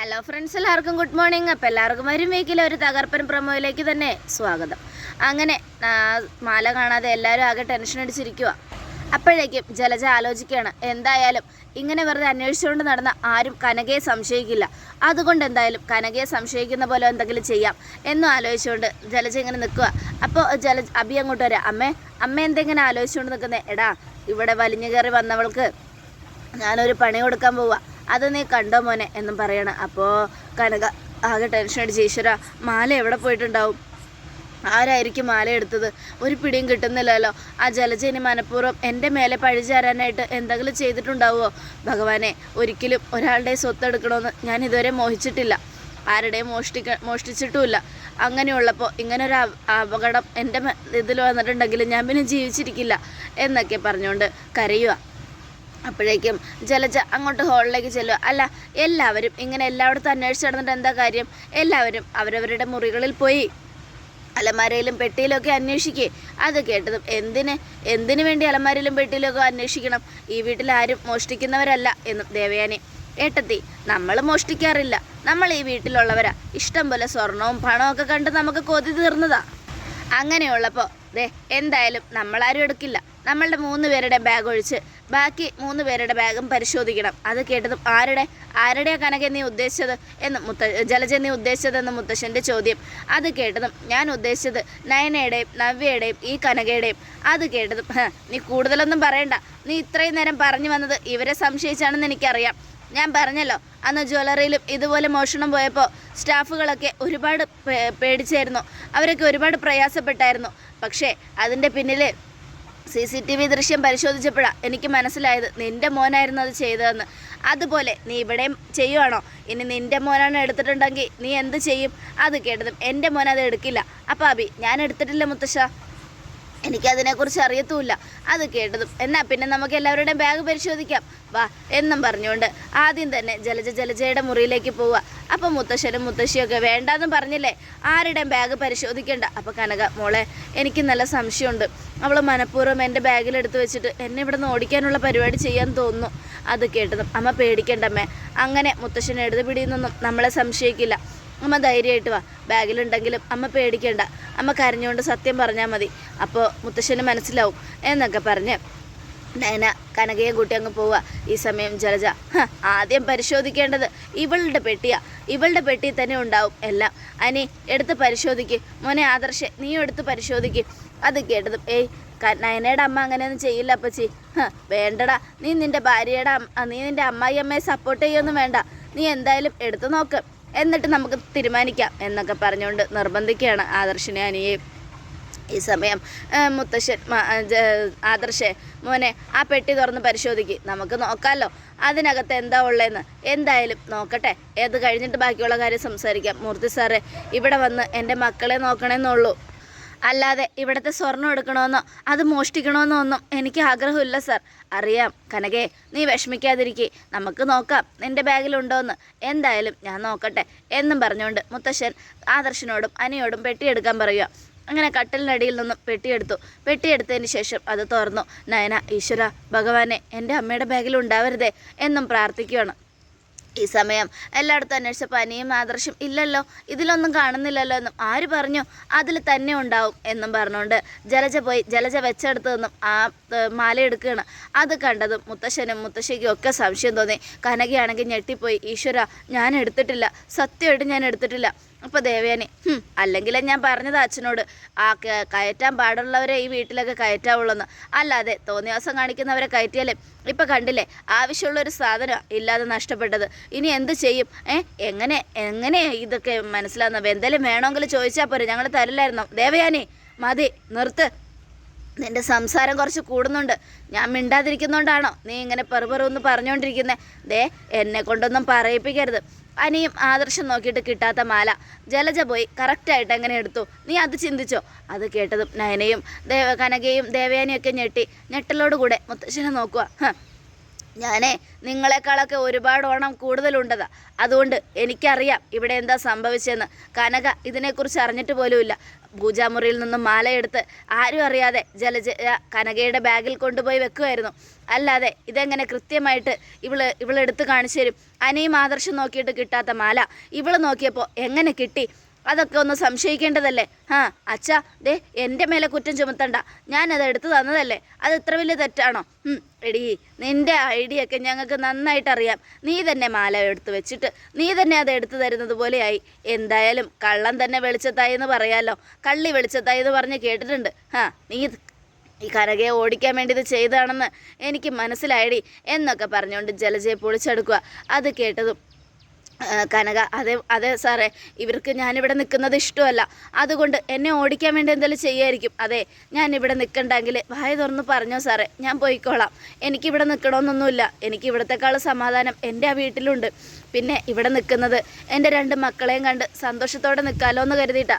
Hello friends എല്ലാവർക്കും good morning അപ്പോൾ എല്ലാവർക്കും വരും വീക്കിലെ ഒരു തകർപ്പൻ പ്രൊമോയിലേക്ക് തന്നെ സ്വാഗതം. അങ്ങനെ മാല കാണാതെ എല്ലാവരും ആകെ ടെൻഷൻ അടിച്ചിരിക്കുക അപ്പോഴേക്കും ജലജ ആലോചിക്കുകയാണ് എന്തായാലും ഇങ്ങനെ വെറുതെ അന്വേഷിച്ചുകൊണ്ട് നടന്ന ആരും കനകയെ സംശയിക്കില്ല. അതുകൊണ്ട് എന്തായാലും കനകയെ സംശയിക്കുന്ന പോലെ എന്തെങ്കിലും ചെയ്യാം എന്നും ആലോചിച്ചുകൊണ്ട് ജലജ ഇങ്ങനെ നിൽക്കുക അപ്പോൾ ജലജ അബി അങ്ങോട്ട് വരാം. അമ്മേ അമ്മ എന്തെങ്ങനെ ആലോചിച്ചുകൊണ്ട് നിൽക്കുന്നത് എടാ ഇവിടെ വലിഞ്ഞു കയറി വന്നവൾക്ക് ഞാനൊരു പണി കൊടുക്കാൻ പോവാ. അത് നീ കണ്ടോ മോനെ എന്നും പറയണം. അപ്പോൾ കനക ആകെ ടെൻഷൻ അടിച്ച് ഈശ്വര മാല എവിടെ പോയിട്ടുണ്ടാവും? ആരായിരിക്കും മാല എടുത്തത്? ഒരു പിടിയും കിട്ടുന്നില്ലല്ലോ. ആ ജലജനി മനഃപൂർവം എന്റെ മേലെ പഴിചാരാനായിട്ട് എന്തെങ്കിലും ചെയ്തിട്ടുണ്ടാവുമോ ഭഗവാനെ ഒരിക്കലും ഒരാളുടെ സ്വത്ത് എടുക്കണമെന്ന് ഞാൻ ഇതുവരെ മോഹിച്ചിട്ടില്ല. ആരുടെയും മോഷ്ടിക്ക മോഷ്ടിച്ചിട്ടുമില്ല. അങ്ങനെയുള്ളപ്പോൾ ഇങ്ങനെ ഒരു അപ- അപകടം എന്റെ ഇതിൽ വന്നിട്ടുണ്ടെങ്കിൽ ഞാൻ പിന്നെ ജീവിച്ചിരിക്കില്ല എന്നൊക്കെ പറഞ്ഞുകൊണ്ട് കരയുക അപ്പോഴേക്കും ജലജ അങ്ങോട്ട് ഹോളിലേക്ക് ചെല്ലുക. അല്ല എല്ലാവരും ഇങ്ങനെ എല്ലായിടത്തും അന്വേഷിച്ച് നടന്നിട്ട് എന്താ കാര്യം? എല്ലാവരും അവരവരുടെ മുറികളിൽ പോയി. അലമാരയിലും പെട്ടിയിലൊക്കെ അന്വേഷിക്കേ. അത് കേട്ടതും എന്തിന്? എന്തിനു വേണ്ടി അലമാരയിലും പെട്ടിയിലൊക്കെ അന്വേഷിക്കണം? ഈ വീട്ടിൽ ആരും മോഷ്ടിക്കുന്നവരല്ല എന്നും ദേവയാനി. ഏട്ടത്തി നമ്മൾ മോഷ്ടിക്കാറില്ല. നമ്മൾ ഈ വീട്ടിലുള്ളവരാ. ഇഷ്ടം പോലെ സ്വർണവും പണവും ഒക്കെ കണ്ട് നമുക്ക് കൊതി തീർന്നതാ. അങ്ങനെയുള്ളപ്പോൾ ദേ എന്തായാലും നമ്മളാരും എടുക്കില്ല. നമ്മളുടെ മൂന്ന് പേരുടെ ബാഗ് ഒഴിച്ച് ബാക്കി മൂന്ന് പേരുടെ ബാഗും പരിശോധിക്കണം. അത് കേട്ടതും ആരുടെ ആരുടെ കനക നീ ഉദ്ദേശിച്ചത് എന്ന് മുത്ത ജലജ നീ ഉദ്ദേശിച്ചതെന്ന് മുത്തശ്ശന്റെ ചോദ്യം. അത് കേട്ടതും ഞാൻ ഉദ്ദേശിച്ചത് നയനയുടെയും നവ്യയുടെയും ഈ കനകയുടെയും. അത് കേട്ടതും നീ കൂടുതലൊന്നും പറയണ്ട. നീ ഇത്രയും നേരം പറഞ്ഞു വന്നത് ഇവരെ സംശയിച്ചാണെന്ന് എനിക്കറിയാം. ഞാൻ പറഞ്ഞല്ലോ അന്ന് ജ്വല്ലറിയിലും ഇതുപോലെ മോഷണം പോയപ്പോൾ സ്റ്റാഫുകളൊക്കെ ഒരുപാട് പേടിച്ചായിരുന്നു. അവരൊക്കെ ഒരുപാട് പ്രയാസപ്പെട്ടായിരുന്നു. പക്ഷേ അതിന്റെ പിന്നിൽ സി സി ടി വി ദൃശ്യം പരിശോധിച്ചപ്പോഴാണ് എനിക്ക് മനസ്സിലായത് നിന്റെ മോനായിരുന്നു അത് ചെയ്തതെന്ന്. അതുപോലെ നീ ഇവിടെയും ചെയ്യുവാണോ? ഇനി നിന്റെ മോനാണ് എടുത്തിട്ടുണ്ടെങ്കിൽ നീ എന്ത് ചെയ്യും? അത് കേട്ടതും എന്റെ മോൻ അത് എടുക്കില്ല. അപ്പം അബി ഞാൻ എടുത്തിട്ടില്ല മുത്തശ്ശ. എനിക്കതിനെക്കുറിച്ച് അറിയത്തുമില്ല. അത് കേട്ടതും. എന്നാൽ പിന്നെ നമുക്ക് എല്ലാവരുടെയും ബാഗ് പരിശോധിക്കാം. വാ എന്നും പറഞ്ഞുകൊണ്ട് ആദ്യം തന്നെ ജലജ ജലജയുടെ മുറിയിലേക്ക് പോവുക. അപ്പം മുത്തശ്ശനും മുത്തശ്ശിയൊക്കെ വേണ്ടാന്ന് പറഞ്ഞില്ലേ? ആരുടെയും ബാഗ് പരിശോധിക്കേണ്ട. അപ്പം കനക മോളെ എനിക്ക് നല്ല സംശയമുണ്ട്. അവൾ മനഃപൂർവം എന്റെ ബാഗിലെടുത്ത് വെച്ചിട്ട് എന്നെ ഇവിടെ നിന്ന് ഓടിക്കാനുള്ള പരിപാടി ചെയ്യാൻ തോന്നുന്നു. അത് കേട്ടതും അമ്മ പേടിക്കണ്ടമ്മേ. അങ്ങനെ മുത്തശ്ശൻ എഴുതി നിന്നും നമ്മളെ സംശയിക്കില്ല. അമ്മ ധൈര്യമായിട്ട് വാ. ബാഗിലുണ്ടെങ്കിലും അമ്മ പേടിക്കേണ്ട. അമ്മ കരഞ്ഞുകൊണ്ട് സത്യം പറഞ്ഞാൽ മതി. അപ്പോൾ മുത്തശ്ശന് മനസ്സിലാവും. എന്നൊക്കെ പറഞ്ഞ് നയന കനകയും കൂട്ടി അങ്ങ് പോവുക ഈ സമയം ജലജ "ഹ, ആദ്യം പരിശോധിക്കേണ്ടത് ഇവളുടെ പെട്ടിയാ. ഇവളുടെ പെട്ടി തന്നെ ഉണ്ടാവും എല്ലാം. അനി എടുത്ത് പരിശോധിക്ക്. മോനെ ആദർശ നീ എടുത്ത് പരിശോധിക്ക്. അത് കേട്ടതും ഏയ് നയനയുടെ അമ്മ അങ്ങനെയൊന്നും ചെയ്യില്ല അപ്പച്ചി. വേണ്ടടാ. നീ നിന്റെ ഭാര്യയുടെ നീ നിന്റെ അമ്മായി അമ്മയെ സപ്പോർട്ട് ചെയ്യൊന്നും വേണ്ട. നീ എന്തായാലും എടുത്തു നോക്ക്. എന്നിട്ട് നമുക്ക് തീരുമാനിക്കാം എന്നൊക്കെ പറഞ്ഞുകൊണ്ട് നിർബന്ധിക്കുകയാണ് ആദർശിനെ അനിയെ. ഈ സമയം മുത്തശ്ശൻ ആദർശേ മോനെ ആ പെട്ടി തുറന്ന് പരിശോധിക്ക്. നമുക്ക് നോക്കാമല്ലോ അതിനകത്ത് എന്താ ഉള്ളതെന്ന് എന്തായാലും നോക്കട്ടെ. ഏത് കഴിഞ്ഞിട്ട് ബാക്കിയുള്ള കാര്യം സംസാരിക്കാം. മൂർത്തി സാറേ ഇവിടെ വന്ന് എന്റെ മക്കളെ നോക്കണമെന്നുള്ളൂ അല്ലാതെ ഇവിടുത്തെ സ്വർണം എടുക്കണമെന്നോ അത് മോഷ്ടിക്കണമെന്നോ ഒന്നും എനിക്ക് ആഗ്രഹമില്ല സാർ അറിയാം. കനകേ നീ വിഷമിക്കാതിരിക്കെ. നമുക്ക് നോക്കാം നിന്റെ ബാഗിലുണ്ടോയെന്ന് എന്തായാലും ഞാൻ നോക്കട്ടെ എന്നും പറഞ്ഞുകൊണ്ട് മുത്തശ്ശൻ ആദർശനോടും അനിയോടും പെട്ടിയെടുക്കാൻ പറയുക അങ്ങനെ കട്ടിലിനടിയിൽ നിന്നും പെട്ടിയെടുത്തു. പെട്ടിയെടുത്തതിന് ശേഷം അത് തുറന്നു. നയന ഈശ്വര ഭഗവാനെ എന്റെ അമ്മയുടെ ബാഗിൽ ഉണ്ടാവരുതേ എന്നും പ്രാർത്ഥിക്കുകയാണ് ഈ സമയം എല്ലായിടത്തും അന്വേഷിച്ചപ്പോൾ അനിയും ആദർശം ഇല്ലല്ലോ. ഇതിലൊന്നും കാണുന്നില്ലല്ലോ എന്നും ആര് പറഞ്ഞു? അതിൽ തന്നെ ഉണ്ടാവും എന്നും പറഞ്ഞുകൊണ്ട് ജലജ പോയി ജലജ വെച്ചെടുത്ത് നിന്നും ആ മാല എടുക്കുകയാണ് അത് കണ്ടതും മുത്തശ്ശനും മുത്തശ്ശിക്കും ഒക്കെ സംശയം തോന്നി. കനകയാണെങ്കിൽ ഞെട്ടിപ്പോയി. ഈശ്വര ഞാൻ എടുത്തിട്ടില്ല. സത്യമായിട്ട് ഞാൻ എടുത്തിട്ടില്ല. അപ്പോൾ ദേവയാനി അല്ലെങ്കിൽ ഞാൻ പറഞ്ഞത് അച്ഛനോട് ആ കയറ്റാൻ പാടുള്ളവരെ ഈ വീട്ടിലൊക്കെ കയറ്റാവുള്ളൂന്ന്. അല്ലാതെ തോന്നിയാസം കാണിക്കുന്നവരെ കയറ്റിയാലേ ഇപ്പം കണ്ടില്ലേ ആവശ്യമുള്ള ഒരു സാധനം ഇല്ലാതെ നഷ്ടപ്പെട്ടത്. ഇനി എന്ത് ചെയ്യും? ഏ എങ്ങനെ എങ്ങനെ ഇതൊക്കെ മനസ്സിലാകുന്നത് എന്തെങ്കിലും വേണമെങ്കിൽ ചോദിച്ചാൽ പോരെ ഞങ്ങൾ തരില്ലായിരുന്നോ? ദേവയാനി മതി നിർത്ത്. നിന്റെ സംസാരം കുറച്ച് കൂടുന്നുണ്ട്. ഞാൻ മിണ്ടാതിരിക്കുന്നോണ്ടാണോ നീ ഇങ്ങനെ പെറുപെറുന്ന് പറഞ്ഞുകൊണ്ടിരിക്കുന്നത് ദേ എന്നെ കൊണ്ടൊന്നും പറയിപ്പിക്കരുത്. അനിയും ആദർശം നോക്കിയിട്ട് കിട്ടാത്ത മാല. ജലജ പോയി കറക്റ്റായിട്ട് എങ്ങനെ എടുത്തു? നീ അത് ചിന്തിച്ചോ? അത് കേട്ടതും നയനയും ദേവ കനകയും ദേവയാനിയൊക്കെ ഞെട്ടി. ഞെട്ടലോടുകൂടെ മുത്തശ്ശനെ നോക്കുക "ഹ, ഞാനേ നിങ്ങളെക്കാളൊക്കെ ഒരുപാട് ഓണം കൂടുതലുണ്ടതാ. അതുകൊണ്ട് എനിക്കറിയാം ഇവിടെ എന്താ സംഭവിച്ചതെന്ന് കനക ഇതിനെക്കുറിച്ച് അറിഞ്ഞിട്ട് പോലുമില്ല. പൂജാമുറിയിൽ നിന്നും മാലയെടുത്ത് ആരും അറിയാതെ ജലജ കനകയുടെ ബാഗിൽ കൊണ്ടുപോയി വെക്കുമായിരുന്നു അല്ലാതെ ഇതെങ്ങനെ കൃത്യമായിട്ട് ഇവൾ ഇവളെടുത്ത് കാണിച്ചു തരും? അനിയും ആദർശം നോക്കിയിട്ട് കിട്ടാത്ത മാല. ഇവൾ നോക്കിയപ്പോൾ എങ്ങനെ കിട്ടി? അതൊക്കെ ഒന്ന് സംശയിക്കേണ്ടതല്ലേ? ആ അച്ഛാ ദേ എന്റെ മേലെ കുറ്റം ചുമത്തണ്ട. ഞാനത് എടുത്തു തന്നതല്ലേ? അത് ഇത്ര വലിയ തെറ്റാണോ? എടി നിന്റെ ഐഡിയ ഒക്കെ ഞങ്ങൾക്ക് നന്നായിട്ട് അറിയാം. നീ തന്നെ മാല എടുത്ത് വെച്ചിട്ട് നീ തന്നെ അത് എടുത്തു തരുന്നത് പോലെയായി. എന്തായാലും കള്ളം തന്നെ വെളിച്ചത്തായി എന്ന് പറയാമല്ലോ കള്ളി വെളിച്ചത്തായി എന്ന് പറഞ്ഞ് കേട്ടിട്ടുണ്ട്. ആ നീ ഈ കരകയെ ഓടിക്കാൻ വേണ്ടി ഇത് ചെയ്തതാണെന്ന് എനിക്ക് മനസ്സിലായടി എന്നൊക്കെ പറഞ്ഞുകൊണ്ട് ജലജയെ പൊളിച്ചെടുക്കുക. അത് കേട്ടതും കനക അതെ അതെ സാറേ ഇവർക്ക് ഞാനിവിടെ നിൽക്കുന്നത് ഇഷ്ടമല്ല. അതുകൊണ്ട് എന്നെ ഓടിക്കാൻ വേണ്ടി എന്തെങ്കിലും ചെയ്യായിരിക്കും. അതെ ഞാൻ ഇവിടെ നിൽക്കണ്ടെങ്കിൽ വായ തുറന്ന് പറഞ്ഞോ സാറേ ഞാൻ പോയിക്കോളാം. എനിക്കിവിടെ നിൽക്കണമെന്നൊന്നുമില്ല. എനിക്ക് ഇവിടത്തെക്കാൾ സമാധാനം എന്റെ ആ വീട്ടിലുണ്ട്. പിന്നെ ഇവിടെ നിൽക്കുന്നത് എന്റെ രണ്ട് മക്കളെയും കണ്ട് സന്തോഷത്തോടെ നിൽക്കാമല്ലോ എന്ന് കരുതിയിട്ടാ.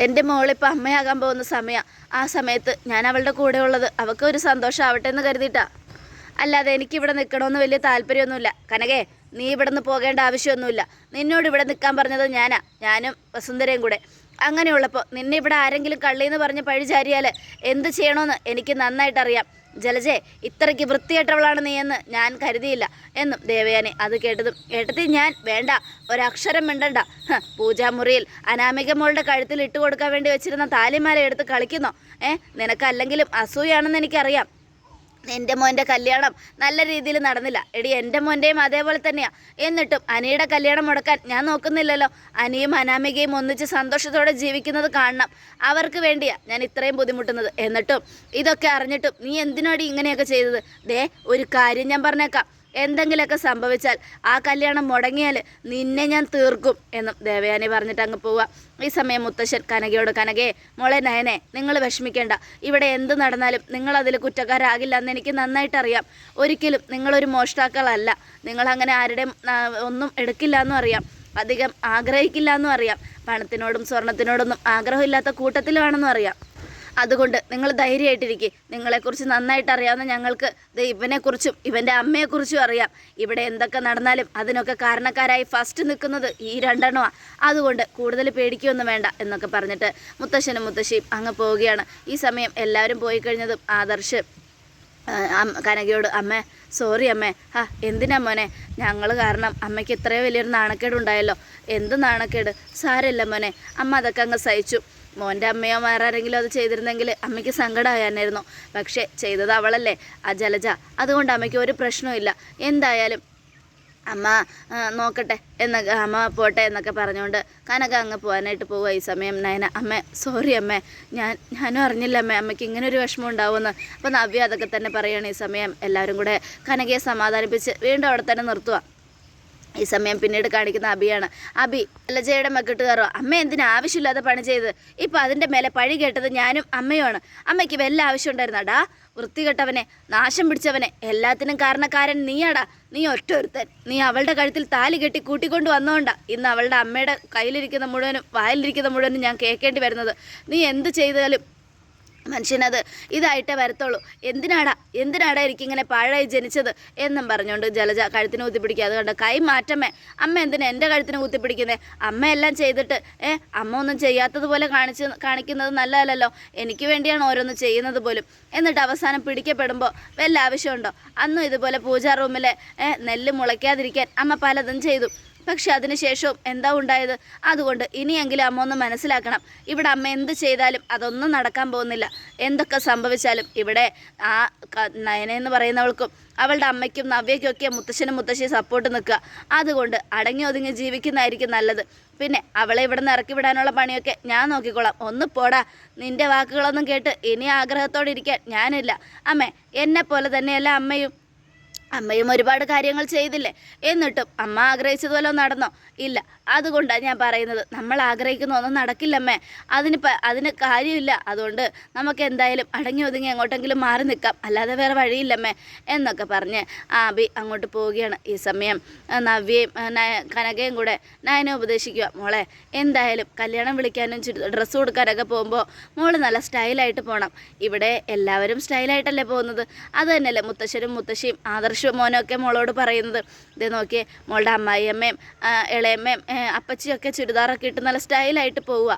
എന്റെ മോളിപ്പോൾ അമ്മയാകാൻ പോകുന്ന സമയമാണ് ആ സമയത്ത് ഞാൻ അവളുടെ കൂടെ ഉള്ളത് അവൾക്ക് ഒരു സന്തോഷം ആവട്ടെ എന്ന് കരുതിയിട്ടാ. അല്ലാതെ എനിക്കിവിടെ നിൽക്കണമെന്ന് വലിയ താല്പര്യമൊന്നുമില്ല. കനകേ നീ ഇവിടെ നിന്ന് പോകേണ്ട ആവശ്യമൊന്നുമില്ല. നിന്നോട് ഇവിടെ നിൽക്കാൻ പറഞ്ഞത് ഞാനാ. ഞാനും വസുന്ധരയും കൂടെ. അങ്ങനെയുള്ളപ്പോൾ നിന്നെ ഇവിടെ ആരെങ്കിലും കള്ളിയെന്ന് പറഞ്ഞ് പഴിചാരിയാൽ എന്ത് ചെയ്യണമെന്ന് എനിക്ക് നന്നായിട്ടറിയാം. ജലജെ ഇത്രയ്ക്ക് വൃത്തികെട്ടവളാണ് നീ എന്ന് ഞാൻ കരുതിയില്ല എന്നും ദേവയാനി അത് കേട്ടതും ഏട്ടത്തി ഞാൻ വേണ്ട ഒരക്ഷരം മിണ്ടണ്ട. പൂജാമുറിയിൽ അനാമിക മോളുടെ കഴുത്തിൽ ഇട്ട് കൊടുക്കാൻ വേണ്ടി വെച്ചിരുന്ന താലിമാല എടുത്ത് കളിക്കുന്നോ? ഏ നിനക്കല്ലെങ്കിലും അസൂയാണെന്ന് എനിക്കറിയാം. എന്റെ മോന്റെ കല്യാണം നല്ല രീതിയിൽ നടന്നില്ല. എടി എന്റെ മോന്റെയും അതേപോലെ തന്നെയാണ് എന്നിട്ടും അനിയുടെ കല്യാണം മുടക്കാൻ ഞാൻ നോക്കുന്നില്ലല്ലോ. അനിയും അനാമികയും ഒന്നിച്ച് സന്തോഷത്തോടെ ജീവിക്കുന്നത് കാണണം. അവർക്ക് വേണ്ടിയാണ് ഞാൻ ഇത്രയും ബുദ്ധിമുട്ടുന്നത്. എന്നിട്ടും ഇതൊക്കെ അറിഞ്ഞിട്ടും നീ എന്തിനാടി ഇങ്ങനെയൊക്കെ ചെയ്തത്? ദേ ഒരു കാര്യം ഞാൻ പറഞ്ഞേക്കാം. എന്തെങ്കിലുമൊക്കെ സംഭവിച്ചാൽ ആ കല്യാണം മുടങ്ങിയാൽ നിന്നെ ഞാൻ തീർക്കും എന്നും ദേവയാനി പറഞ്ഞിട്ട് അങ്ങ് പോവുക ഈ സമയം മുത്തശ്ശൻ കനകയോട് കനകയെ മോളെ നയനെ നിങ്ങൾ വിഷമിക്കേണ്ട. ഇവിടെ എന്ത് നടന്നാലും നിങ്ങളതിൽ കുറ്റക്കാരാകില്ല എന്ന് എനിക്ക് നന്നായിട്ട് അറിയാം ഒരിക്കലും നിങ്ങളൊരു മോഷ്ടാക്കളല്ല. നിങ്ങളങ്ങനെ ആരുടെയും ഒന്നും എടുക്കില്ല എന്നും അറിയാം. അധികം ആഗ്രഹിക്കില്ല എന്നും അറിയാം. പണത്തിനോടും സ്വർണത്തിനോടൊന്നും ആഗ്രഹമില്ലാത്ത കൂട്ടത്തിലുമാണെന്നും അറിയാം. അതുകൊണ്ട് നിങ്ങൾ ധൈര്യമായിട്ടിരിക്കുക നിങ്ങളെക്കുറിച്ച് നന്നായിട്ട് അറിയാവുന്ന ഞങ്ങൾക്ക് ഇവനെക്കുറിച്ചും ഇവന്റെ അമ്മയെക്കുറിച്ചും അറിയാം. ഇവിടെ എന്തൊക്കെ നടന്നാലും അതിനൊക്കെ കാരണക്കാരായി ഫസ്റ്റ് നിൽക്കുന്നത് ഈ രണ്ടെണ്ണമാണ് അതുകൊണ്ട് കൂടുതൽ പേടിക്കുകയൊന്നും വേണ്ട എന്നൊക്കെ പറഞ്ഞിട്ട് മുത്തശ്ശനും മുത്തശ്ശിയും അങ്ങ് പോവുകയാണ്. ഈ സമയം എല്ലാവരും പോയി കഴിഞ്ഞതും ആദർശ് കനകയോട് അമ്മേ സോറി അമ്മേ. ആ എന്തിനാ മോനെ? ഞങ്ങൾ കാരണം അമ്മയ്ക്ക് ഇത്രയും വലിയൊരു നാണക്കേട് ഉണ്ടായല്ലോ എന്ത് നാണക്കേട്? സാരല്ല മോനെ. അമ്മ അതൊക്കെ അങ്ങ് സഹിച്ചു. മോന്റെ അമ്മയോ വേറെ ആരെങ്കിലും അത് ചെയ്തിരുന്നെങ്കിൽ അമ്മയ്ക്ക് സങ്കടമായാനായിരുന്നു. പക്ഷേ ചെയ്തത് അവളല്ലേ ആ ജലജ. അതുകൊണ്ട് അമ്മയ്ക്ക് ഒരു പ്രശ്നവും എന്തായാലും അമ്മ നോക്കട്ടെ എന്ന അമ്മ പോട്ടെ എന്നൊക്കെ പറഞ്ഞുകൊണ്ട് കനക അങ്ങ് പോകാനായിട്ട് പോവുക ഈ സമയം. നയന അമ്മ സോറി അമ്മ. ഞാൻ ഞാനും അറിഞ്ഞില്ല അമ്മ അമ്മയ്ക്ക് ഇങ്ങനെ ഒരു വിഷമം ഉണ്ടാവുമെന്ന് അപ്പോൾ നവ്യ അതൊക്കെ തന്നെ പറയുകയാണ് ഈ സമയം. എല്ലാവരും കൂടെ കനകയെ സമാധാനിപ്പിച്ച് വീണ്ടും അവിടെ തന്നെ നിർത്തുക ഈ സമയം പിന്നീട് കാണിക്കുന്ന അബിയാണ്. അബി ലജയുടെ മക്കിട്ട് കയറുക അമ്മ എന്തിനാ ആവശ്യമില്ലാതെ പണി ചെയ്ത്? ഇപ്പം അതിന്റെ മേലെ പഴി കേട്ടത് ഞാനും അമ്മയുമാണ്. അമ്മയ്ക്ക് വല്ല ആവശ്യം ഉണ്ടായിരുന്നാടാ വൃത്തികെട്ടവനെ നാശം പിടിച്ചവനെ എല്ലാത്തിനും കാരണക്കാരൻ നീയാടാ. നീ ഒറ്റൊരുത്തൻ. നീ അവളുടെ കഴുത്തിൽ താലി കെട്ടി കൂട്ടിക്കൊണ്ട് വന്നോണ്ടാ. ഇന്ന് അവളുടെ അമ്മയുടെ കയ്യിലിരിക്കുന്ന മുഴുവനും വായിലിരിക്കുന്ന മുഴുവനും ഞാൻ കേൾക്കേണ്ടി വരുന്നത്. നീ എന്ത് ചെയ്താലും മനുഷ്യനത് ഇതായിട്ടേ വരത്തുള്ളൂ. എന്തിനാടാ? എന്തിനാടാ എനിക്കിങ്ങനെ പാഴായി ജനിച്ചത്? എന്നും പറഞ്ഞുകൊണ്ട് ജലജ കഴുത്തിന് കുത്തിപ്പിടിക്കുക അതുകൊണ്ട് കൈ മാറ്റമേ അമ്മ എന്തിനാ എന്റെ കഴുത്തിന് കുത്തിപ്പിടിക്കുന്നേ അമ്മ എല്ലാം ചെയ്തിട്ട് ഏ അമ്മ ഒന്നും ചെയ്യാത്തതുപോലെ കാണിച്ച് കാണിക്കുന്നത് നല്ലതല്ലല്ലോ. എനിക്ക് വേണ്ടിയാണ് ഓരോന്ന് ചെയ്യുന്നത് പോലും. എന്നിട്ട് അവസാനം പിടിക്കപ്പെടുമ്പോൾ വല്ല ആവശ്യമുണ്ടോ? അന്നും ഇതുപോലെ പൂജാ റൂമിലെ നെല്ല് മുളയ്ക്കാതിരിക്കാൻ അമ്മ പലതും ചെയ്തു. പക്ഷെ അതിനുശേഷവും എന്താ ഉണ്ടായത്? അതുകൊണ്ട് ഇനിയെങ്കിലും അമ്മ ഒന്ന് മനസ്സിലാക്കണം. ഇവിടെ അമ്മ എന്ത് ചെയ്താലും അതൊന്നും നടക്കാൻ പോകുന്നില്ല. എന്തൊക്കെ സംഭവിച്ചാലും ഇവിടെ ആ നയന എന്ന് പറയുന്നവൾക്കും അവളുടെ അമ്മയ്ക്കും നവ്യയ്ക്കും ഒക്കെ മുത്തശ്ശനും മുത്തശ്ശിയും സപ്പോർട്ട് നിൽക്കുക. അതുകൊണ്ട് അടങ്ങി ഒതുങ്ങി ജീവിക്കുന്നതായിരിക്കും നല്ലത്. പിന്നെ അവളെ ഇവിടെ നിന്ന് ഇറക്കി വിടാനുള്ള പണിയൊക്കെ ഞാൻ നോക്കിക്കോളാം. ഒന്ന് പോടാ. നിന്റെ വാക്കുകളൊന്നും കേട്ട് ഇനി ആഗ്രഹത്തോടെ ഇരിക്കാൻ ഞാനില്ല. അമ്മേ എന്നെ പോലെ തന്നെയല്ല അമ്മയും. അമ്മയും ഒരുപാട് കാര്യങ്ങൾ ചെയ്തില്ലേ? എന്നിട്ടും അമ്മ ആഗ്രഹിച്ചതുപോലെ നടന്നോ? ഇല്ല. അതുകൊണ്ടാണ് ഞാൻ പറയുന്നത്. നമ്മൾ ആഗ്രഹിക്കുന്ന ഒന്നും നടക്കില്ലമ്മേ. അതിന് അതിന് കാര്യമില്ല. അതുകൊണ്ട് നമുക്ക് എന്തായാലും അടങ്ങി ഒതുങ്ങി എങ്ങോട്ടെങ്കിലും മാറി നിൽക്കാം. അല്ലാതെ വേറെ വഴിയില്ലമ്മേ എന്നൊക്കെ പറഞ്ഞ് ആബി അങ്ങോട്ട് പോവുകയാണ്. ഈ സമയം നവ്യയും കനകയും കൂടെ നയനെ ഉപദേശിക്കുക. മോളെ എന്തായാലും കല്യാണം വിളിക്കാനും ഡ്രസ്സ് കൊടുക്കാനൊക്കെ പോകുമ്പോൾ മോൾ നല്ല സ്റ്റൈലായിട്ട് പോകണം ഇവിടെ എല്ലാവരും സ്റ്റൈലായിട്ടല്ലേ പോകുന്നത്? അത് തന്നെയല്ലേ മുത്തശ്ശനും മുത്തശ്ശിയും ആദർശം ആദർശ മോനൊക്കെ മോളോട് പറയുന്നത് ഇത് നോക്കിയേ മോളുടെ അമ്മായിയമ്മയും ഇളയമ്മയും അപ്പച്ചിയൊക്കെ ചുരിദാറൊക്കെ ഇട്ട് നല്ല സ്റ്റൈലായിട്ട് പോവുക.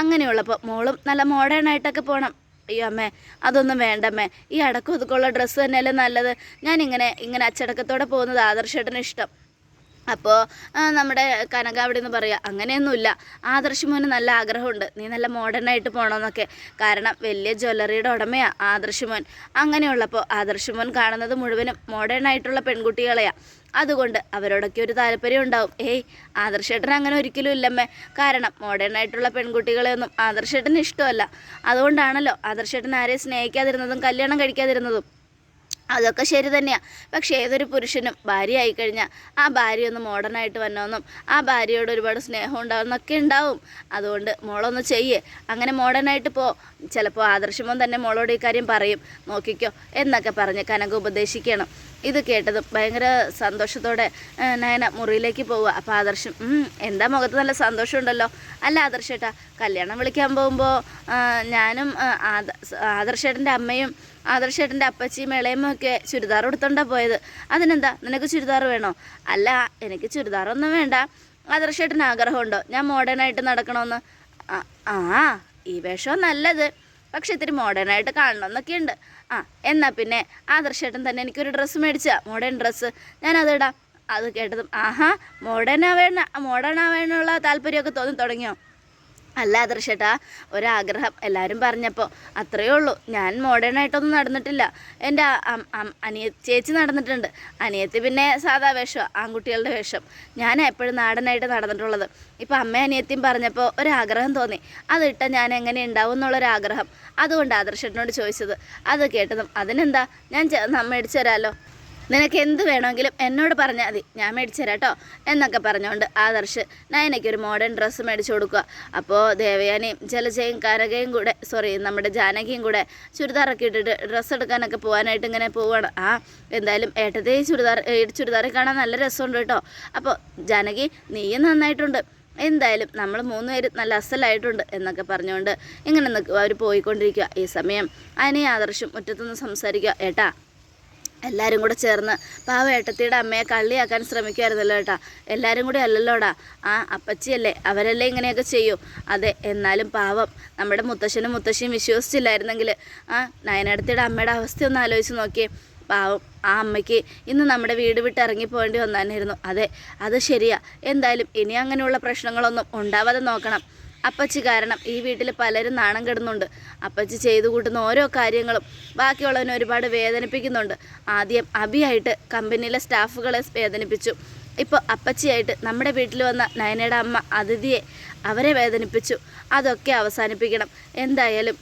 അങ്ങനെയുള്ളപ്പോൾ മോളും നല്ല മോഡേൺ ആയിട്ടൊക്കെ പോകണം അയ്യോ അമ്മേ അതൊന്നും വേണ്ടമ്മേ. ഈ അടക്കം ഒതുക്കമുള്ള ഡ്രസ്സ് തന്നെയല്ലേ നല്ലത്? ഞാനിങ്ങനെ ഇങ്ങനെ അച്ചടക്കത്തോടെ പോകുന്നത് ആദർശേട്ടന് ഇഷ്ടം. അപ്പോൾ നമ്മുടെ കനക അവിടെ നിന്ന് പറയുക അങ്ങനെയൊന്നുമില്ല. ആദർശ് മോന് നല്ല ആഗ്രഹമുണ്ട്. നീ നല്ല മോഡേൺ ആയിട്ട് പോകണമെന്നൊക്കെ കാരണം വലിയ ജ്വല്ലറിയുടെ ഉടമയാണ് ആദർശ് മോൻ അങ്ങനെയുള്ളപ്പോൾ ആദർശ് മോൻ കാണുന്നത് മുഴുവനും മോഡേൺ ആയിട്ടുള്ള പെൺകുട്ടികളെയാ. അതുകൊണ്ട് അവരോടൊക്കെ ഒരു താല്പര്യം ഉണ്ടാവും. ഏയ് ആദർശേട്ടൻ അങ്ങനെ ഒരിക്കലും ഇല്ലമ്മേ. കാരണം മോഡേൺ ആയിട്ടുള്ള പെൺകുട്ടികളെയൊന്നും ആദർശേട്ടന് ഇഷ്ടമല്ല. അതുകൊണ്ടാണല്ലോ ആദർശേട്ടൻ ആരെയും സ്നേഹിക്കാതിരുന്നതും കല്യാണം കഴിക്കാതിരുന്നതും. അതൊക്കെ ശരി തന്നെയാണ് പക്ഷേ ഏതൊരു പുരുഷനും ഭാര്യ ആയിക്കഴിഞ്ഞാൽ ആ ഭാര്യ ഒന്ന് മോഡേണായിട്ട് വന്നോന്നും ആ ഭാര്യയോട് ഒരുപാട് സ്നേഹം ഉണ്ടാവുമെന്നൊക്കെ ഉണ്ടാവും. അതുകൊണ്ട് മോളൊന്ന് ചെയ്യേ. അങ്ങനെ മോഡേണായിട്ട് പോ. ചിലപ്പോൾ ആദർശമോൻ തന്നെ മോളോട് ഈ കാര്യം പറയും. നോക്കിക്കോ എന്നൊക്കെ പറഞ്ഞ് കനക ഉപദേശിക്കണം. ഇത് കേട്ടതും ഭയങ്കര സന്തോഷത്തോടെ നയന മുറിയിലേക്ക് പോവുക. അപ്പോൾ ആദർശം എന്താ മുഖത്ത് നല്ല സന്തോഷമുണ്ടല്ലോ? അല്ല ആദർശേട്ടാ കല്യാണം വിളിക്കാൻ പോകുമ്പോൾ ഞാനും ആദർശേട്ടന്റെ അമ്മയും ആദർശേട്ടന്റെ അപ്പച്ചിയും ഇളയമ്മയും ഒക്കെ ചുരിദാർ എടുത്തോണ്ടാ പോയത്. അതിനെന്താ? നിനക്ക് ചുരിദാർ വേണോ? അല്ല എനിക്ക് ചുരിദാറൊന്നും വേണ്ട. ആദർശേട്ടന് ആഗ്രഹമുണ്ടോ? ഞാൻ മോഡേണായിട്ട് നടക്കണമെന്ന് ആ, ഈ വേഷം നല്ലത്. പക്ഷെ ഇത്തിരി മോഡേണായിട്ട് കാണണമെന്നൊക്കെ ഉണ്ട് ആ എന്നാൽ പിന്നെ ആദർശേട്ടൻ തന്നെ എനിക്കൊരു ഡ്രസ്സ് മേടിച്ചാ. മോഡേൺ ഡ്രസ്സ് ഞാനത് ഇടാം അത് കേട്ടതും ആഹാ മോഡേൺ ആവാനുള്ള താല്പര്യമൊക്കെ തോന്നി തുടങ്ങിയോ? അല്ല ആദർശേട്ടാ ഒരാഗ്രഹം എല്ലാവരും പറഞ്ഞപ്പോൾ അത്രയേ ഉള്ളൂ. ഞാൻ മോഡേൺ ആയിട്ടൊന്നും നടന്നിട്ടില്ല. എന്റെ അനിയ ചേച്ചി നടന്നിട്ടുണ്ട്. അനിയത്തി പിന്നെ സാധാ വേഷം ആൺകുട്ടികളുടെ വേഷം. ഞാൻ എപ്പോഴും നാടനായിട്ട് നടന്നിട്ടുള്ളത്. ഇപ്പം അമ്മ അനിയത്തിയും പറഞ്ഞപ്പോൾ ഒരാഗ്രഹം തോന്നി. അതിട്ട ഞാൻ എങ്ങനെ ഉണ്ടാവും എന്നുള്ളൊരാഗ്രഹം. അതുകൊണ്ട് ആദർശേട്ടനോട് ചോദിച്ചത്. അത് കേട്ടതും അതിനെന്താ? ഞാൻ മേടിച്ചു തരാമല്ലോ നിനക്ക് എന്ത് വേണമെങ്കിലും എന്നോട് പറഞ്ഞാൽ മതി. ഞാൻ മേടിച്ചു തരാം കേട്ടോ എന്നൊക്കെ പറഞ്ഞുകൊണ്ട് ആദർശ് നയനയ്ക്ക് ഒരു മോഡേൺ ഡ്രസ്സ് മേടിച്ചു കൊടുക്കുക അപ്പോൾ ദേവയാനിയും ജലജയും കരകയും കൂടെ സോറി നമ്മുടെ ജാനകിയും കൂടെ ചുരിദാറൊക്കെ ഇട്ടിട്ട് ഡ്രസ്സ് എടുക്കാനൊക്കെ പോകാനായിട്ട് ഇങ്ങനെ പോവുകയാണ് ആ എന്തായാലും ഏട്ടത്തെ ഈ ചുരിദാർ ചുരിദാറിൽ കാണാൻ നല്ല രസമുണ്ട് കേട്ടോ അപ്പോൾ ജാനകി നീയും നന്നായിട്ടുണ്ട്. എന്തായാലും നമ്മൾ മൂന്ന് പേര് നല്ല അസലായിട്ടുണ്ട് എന്നൊക്കെ പറഞ്ഞുകൊണ്ട് ഇങ്ങനെ നിൽക്കുക അവർ പോയിക്കൊണ്ടിരിക്കുക ഈ സമയം അതിനെ ആദർശം മുറ്റത്തുനിന്ന് സംസാരിക്കുക ഏട്ടാ എല്ലാവരും കൂടെ ചേർന്ന് പാവ ഏട്ടത്തിയുടെ അമ്മയെ കള്ളിയാക്കാൻ ശ്രമിക്കുമായിരുന്നല്ലോ ഏട്ടാ. എല്ലാവരും കൂടി അല്ലല്ലോടാ. ആ അപ്പച്ചിയല്ലേ അവരല്ലേ ഇങ്ങനെയൊക്കെ ചെയ്യൂ. അതെ എന്നാലും പാവം നമ്മുടെ മുത്തശ്ശനും മുത്തശ്ശിയും വിശ്വസിച്ചില്ലായിരുന്നെങ്കിൽ ആ നയനടത്തിയുടെ അമ്മയുടെ അവസ്ഥ ഒന്ന് ആലോചിച്ച് നോക്കിയേ. പാവം ആ അമ്മയ്ക്ക് ഇന്ന് നമ്മുടെ വീട് വിട്ട് ഇറങ്ങി പോകേണ്ടി വന്നായിരുന്നു അതെ അത് ശരിയാ. എന്തായാലും ഇനി അങ്ങനെയുള്ള പ്രശ്നങ്ങളൊന്നും ഉണ്ടാവാതെ നോക്കണം. അപ്പച്ചി കാരണം ഈ വീട്ടിൽ പലരും നാണം കെടുന്നുണ്ട്. അപ്പച്ചി ചെയ്തു കൂട്ടുന്ന ഓരോ കാര്യങ്ങളും ബാക്കിയുള്ളവനെ ഒരുപാട് വേദനിപ്പിക്കുന്നുണ്ട്. ആദ്യം അഭിയായിട്ട് കമ്പനിയിലെ സ്റ്റാഫുകളെ വേദനിപ്പിച്ചു. ഇപ്പോൾ അപ്പച്ചിയായിട്ട് നമ്മുടെ വീട്ടിൽ വന്ന നയനയുടെ അമ്മ അതിഥിയെ അവരെ വേദനിപ്പിച്ചു. അതൊക്കെ അവസാനിപ്പിക്കണം. എന്തായാലും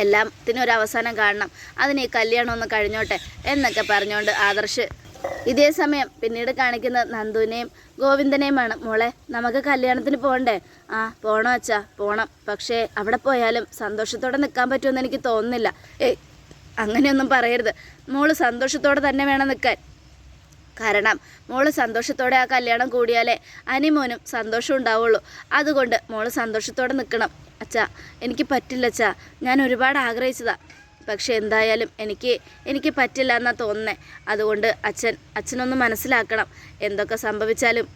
എല്ലാത്തിനും ഒരു അവസാനം കാണണം. അതിന് ഈ കല്യാണം ഒന്ന് കഴിഞ്ഞോട്ടെ എന്നൊക്കെ പറഞ്ഞുകൊണ്ട് ആദർശ് ഇതേ സമയം പിന്നീട് കാണിക്കുന്ന നന്ദുവിനെയും ഗോവിന്ദനെയുമാണ്. മോളെ നമുക്ക് കല്യാണത്തിന് പോകണ്ടേ? ആ പോണോ അച്ഛാ പോണം. പക്ഷേ അവിടെ പോയാലും സന്തോഷത്തോടെ നിൽക്കാൻ പറ്റുമെന്ന് എനിക്ക് തോന്നുന്നില്ല. ഏയ് അങ്ങനെയൊന്നും പറയരുത്. മോൾ സന്തോഷത്തോടെ തന്നെ വേണം നിൽക്കാൻ. കാരണം മോൾ സന്തോഷത്തോടെ ആ കല്യാണം കൂടിയാലേ അനിമോനും സന്തോഷം ഉണ്ടാവുള്ളൂ. അതുകൊണ്ട് മോൾ സന്തോഷത്തോടെ നിൽക്കണം. അച്ഛാ എനിക്ക് പറ്റില്ല അച്ഛാ. ഞാൻ ഒരുപാട് ആഗ്രഹിച്ചതാ. പക്ഷെ എന്തായാലും എനിക്ക് എനിക്ക് പറ്റില്ല എന്നാ തോന്നുന്നത് അതുകൊണ്ട് അച്ഛൻ അച്ഛനൊന്ന് മനസ്സിലാക്കണം എന്തൊക്കെ സംഭവിച്ചാലും.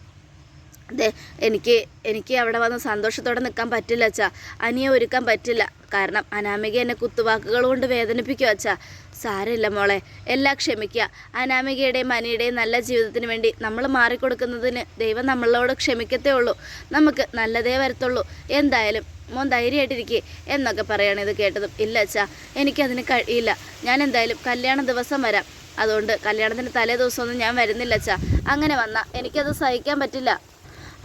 അതെ എനിക്ക് എനിക്ക് അവിടെ വന്ന് സന്തോഷത്തോടെ നിൽക്കാൻ പറ്റില്ല അച്ഛാ. അനിയെ ഒരുക്കാൻ പറ്റില്ല. കാരണം അനാമിക എന്നെ കുത്തുവാക്കുകൾ കൊണ്ട് വേദനിപ്പിക്കുക അച്ഛാ. സാരമില്ല മോളെ എല്ലാം ക്ഷമിക്കുക. അനാമികയുടെയും അനിയുടെയും നല്ല ജീവിതത്തിന് വേണ്ടി നമ്മൾ മാറിക്കൊടുക്കുന്നതിന് ദൈവം നമ്മളോട് ക്ഷമിക്കത്തേ ഉള്ളൂ. നമുക്ക് നല്ലതേ വരത്തുള്ളൂ. എന്തായാലും മോൻ ധൈര്യമായിട്ടിരിക്കെ എന്നൊക്കെ പറയുകയാണ് ഇത് കേട്ടതും. ഇല്ല അച്ഛാ എനിക്കതിന് കഴിയില്ല ഞാൻ എന്തായാലും കല്യാണ ദിവസം വരാം. അതുകൊണ്ട് കല്യാണത്തിന് തലേ ദിവസമൊന്നും ഞാൻ വരുന്നില്ല അച്ഛാ. അങ്ങനെ വന്നാൽ എനിക്കത് സഹിക്കാൻ പറ്റില്ല.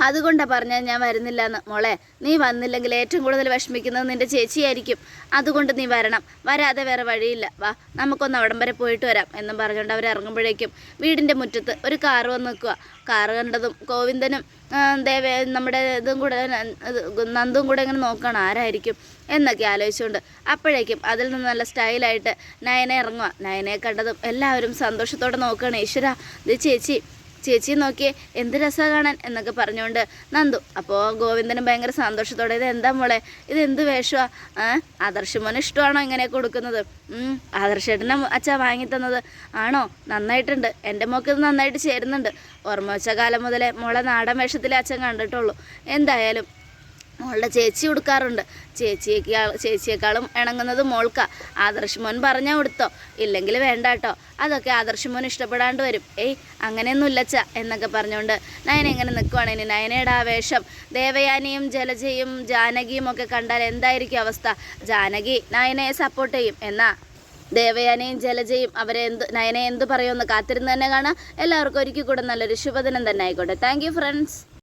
അതുകൊണ്ടാണ് പറഞ്ഞത് ഞാൻ വരുന്നില്ല എന്ന് മോളെ നീ വന്നില്ലെങ്കിൽ ഏറ്റവും കൂടുതൽ വിഷമിക്കുന്നത് നിന്റെ ചേച്ചിയായിരിക്കും. അതുകൊണ്ട് നീ വരണം. വരാതെ വേറെ വഴിയില്ല. വാ നമുക്കൊന്ന് അവിടം വരെ പോയിട്ട് വരാം എന്നും പറഞ്ഞുകൊണ്ട് അവർ ഇറങ്ങുമ്പോഴേക്കും വീടിന്റെ മുറ്റത്ത് ഒരു കാറ് വന്ന് നിൽക്കുക കാറ് കണ്ടതും ഗോവിന്ദനും ദേവ നമ്മുടെ ഇതും കൂടെ നന്ദും കൂടെ ഇങ്ങനെ നോക്കണം ആരായിരിക്കും എന്നൊക്കെ ആലോചിച്ചുകൊണ്ട്. അപ്പോഴേക്കും അതിൽ നിന്ന് നല്ല സ്റ്റൈലായിട്ട് നയനെ ഇറങ്ങുക നയനെ കണ്ടതും എല്ലാവരും സന്തോഷത്തോടെ നോക്കുകയാണ്. ഈശ്വര ഇത് ചേച്ചി ചേച്ചി നോക്കിയേ എന്ത് രസമാണ് കാണാൻ എന്നൊക്കെ പറഞ്ഞുകൊണ്ട് നന്ദു. അപ്പോൾ ഗോവിന്ദനും ഭയങ്കര സന്തോഷത്തോടെ ഇത് എന്താ മോളെ? ഇത് എന്ത് വേഷമാണ് ആ ആദർശമോന് ഇഷ്ടമാണോ ഇങ്ങനെ കൊടുക്കുന്നത്? ആദർശ ആദർശേട്ടനെ അച്ഛ വാങ്ങി തന്നത്. ആണോ? നന്നായിട്ടുണ്ട്. എന്റെ മോക്ക് ഇത് നന്നായിട്ട് ചേരുന്നുണ്ട്. ഓർമ്മ വെച്ച കാലം മുതലേ മോളെ നാടൻ വേഷത്തിലെ അച്ഛൻ കണ്ടിട്ടുള്ളൂ. എന്തായാലും മോളുടെ ചേച്ചി കൊടുക്കാറുണ്ട് ചേച്ചിയേക്കാൾ ചേച്ചിയേക്കാളും ഇണങ്ങുന്നത് മോൾക്ക. ആദർശ് മോൻ പറഞ്ഞാൽ കൊടുത്തോ ഇല്ലെങ്കിൽ വേണ്ട കേട്ടോ അതൊക്കെ ആദർശ് മോൻ ഇഷ്ടപ്പെടാണ്ട് വരും. ഏയ് അങ്ങനെയൊന്നും ഇല്ലച്ച എന്നൊക്കെ പറഞ്ഞുകൊണ്ട് നയന ഇങ്ങനെ നിൽക്കുവാണ് ഇനി നയനയുടെ ആ വേഷം ദേവയാനിയും ജലജയും ജാനകിയും ഒക്കെ കണ്ടാൽ എന്തായിരിക്കും അവസ്ഥ? ജാനകി നയനയെ സപ്പോർട്ട് ചെയ്യും. എന്നാ? ദേവയാനയും ജലജയും അവരെ എന്ത് നയനെ എന്ത് പറയുമെന്ന് കാത്തിരുന്ന് തന്നെ കാണാം. എല്ലാവർക്കും ഒരിക്കൽ കൂടെ നല്ലൊരു ശുഭദിനം തന്നെ ആയിക്കോട്ടെ. Thank friends